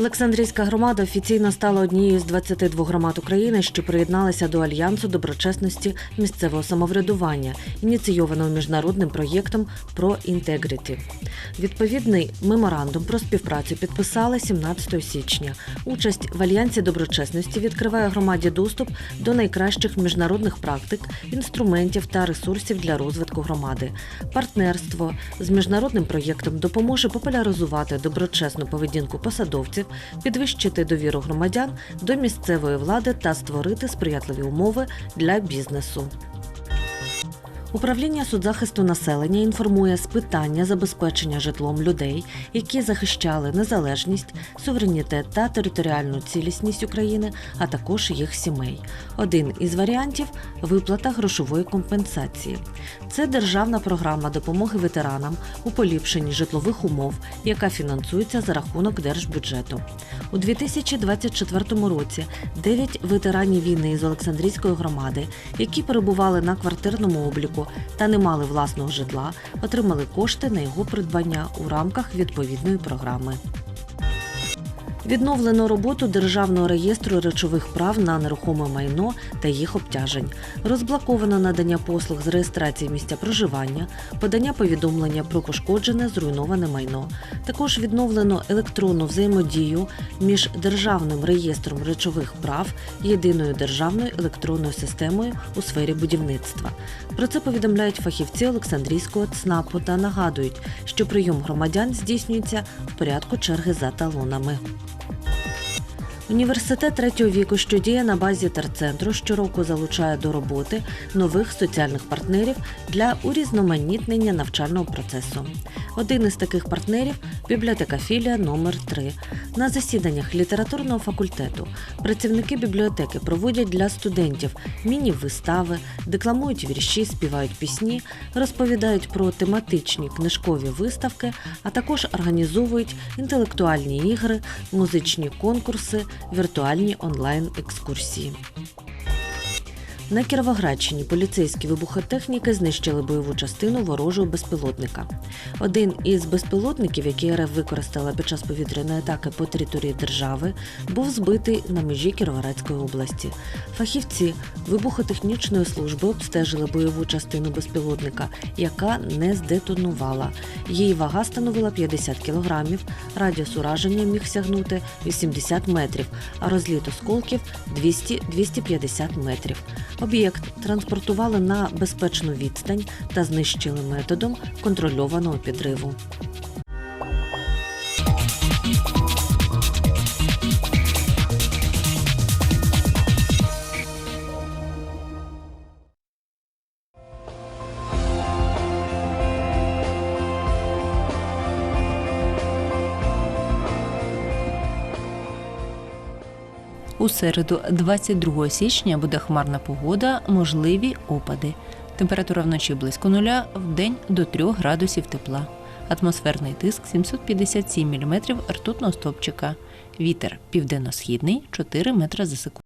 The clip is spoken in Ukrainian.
Олександрійська громада офіційно стала однією з 22 громад України, що приєдналися до альянсу доброчесності місцевого самоврядування, ініційованого міжнародним проєктом про інтегріті. Відповідний меморандум про співпрацю підписали 17 січня. Участь в альянсі доброчесності відкриває громаді доступ до найкращих міжнародних практик, інструментів та ресурсів для розвитку громади. Партнерство з міжнародним проєктом допоможе популяризувати доброчесну поведінку посадовців, підвищити довіру громадян до місцевої влади та створити сприятливі умови для бізнесу. Управління соцзахисту населення інформує з питання забезпечення житлом людей, які захищали незалежність, суверенітет та територіальну цілісність України, а також їх сімей. Один із варіантів виплата грошової компенсації. Це державна програма допомоги ветеранам у поліпшенні житлових умов, яка фінансується за рахунок держбюджету. У 2024 році 9 ветеранів війни з Олександрійської громади, які перебували на квартирному обліку та не мали власного житла, отримали кошти на його придбання у рамках відповідної програми. Відновлено роботу Державного реєстру речових прав на нерухоме майно та їх обтяжень. Розблоковано надання послуг з реєстрації місця проживання, подання повідомлення про пошкоджене зруйноване майно. Також відновлено електронну взаємодію між Державним реєстром речових прав єдиною державною електронною системою у сфері будівництва. Про це повідомляють фахівці Олександрійського ЦНАПу та нагадують, що прийом громадян здійснюється в порядку черги за талонами. Університет третього віку, що діє на базі терцентру, щороку залучає до роботи нових соціальних партнерів для урізноманітнення навчального процесу. Один із таких партнерів бібліотека філія номер 3 На засіданнях літературного факультету працівники бібліотеки проводять для студентів міні-вистави, декламують вірші, співають пісні, розповідають про тематичні книжкові виставки, а також організовують інтелектуальні ігри, музичні конкурси, віртуальні онлайн-екскурсії. На Кіровоградщині поліцейські вибухотехніки знищили бойову частину ворожого безпілотника. Один із безпілотників, який РФ використала під час повітряної атаки по території держави, був збитий на межі Кіровоградської області. Фахівці вибухотехнічної служби обстежили бойову частину безпілотника, яка не здетонувала. Її вага становила 50 кілограмів, радіус ураження міг сягнути 80 метрів, а розліт осколків 200-250 метрів. Об'єкт транспортували на безпечну відстань та знищили методом контрольованого підриву. У середу, 22 січня, буде хмарна погода, можливі опади. Температура вночі близько нуля, в день до 3 градусів тепла. Атмосферний тиск 757 мм ртутного стопчика. Вітер південно-східний 4 метри за секунду.